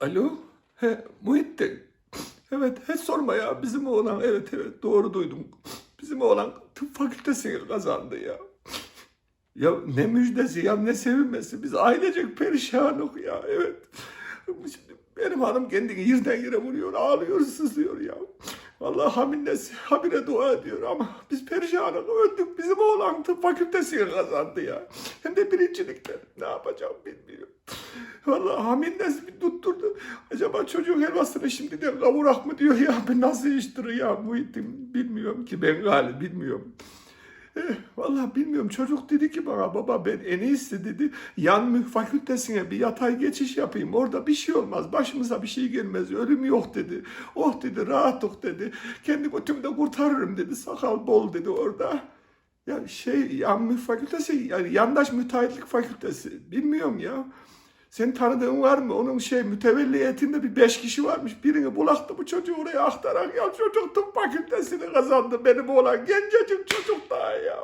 Alo? He, Muhittin. Evet, hiç sorma ya. Bizim oğlan, evet evet doğru duydum. Bizim oğlan tıp fakültesini kazandı ya. Ya ne müjdesi ya ne sevinmesi. Biz ailecek perişanız ya. Evet. Şimdi benim hanım kendini yerden yere vuruyor. Ağlıyor, sızlıyor ya. Vallahi haminesi habire dua ediyor ama biz perişanız. Öldük. Bizim oğlan tıp fakültesini kazandı ya. Hem de birincilikten. Ne yapacağım bilmiyorum. Vallahi haminesi bir tutturdu. Acaba çocuğun helvasını şimdiden kavurak mı diyor ya. Ben nasıl iştir ya Muhittin bilmiyorum ki ben galiba bilmiyorum. Eh, vallahi bilmiyorum. Çocuk dedi ki bana baba ben en iyisi dedi. Yan müh fakültesine bir yatay geçiş yapayım. Orada bir şey olmaz. Başımıza bir şey gelmez. Ölüm yok dedi. Oh dedi rahatlık dedi. Kendi götümü de kurtarırım dedi. Sakal bol dedi orada. Ya şey yan müh fakültesi yani yandaş müteahhitlik fakültesi. Bilmiyorum ya. Senin tanıdığın var mı? Onun şey mütevelliyetinde bir beş kişi varmış. Birini bulaktı bu çocuğu oraya aktarak. Ya çocuk tıp fakültesini kazandı benim oğlan. Gencecik çocuk daha ya.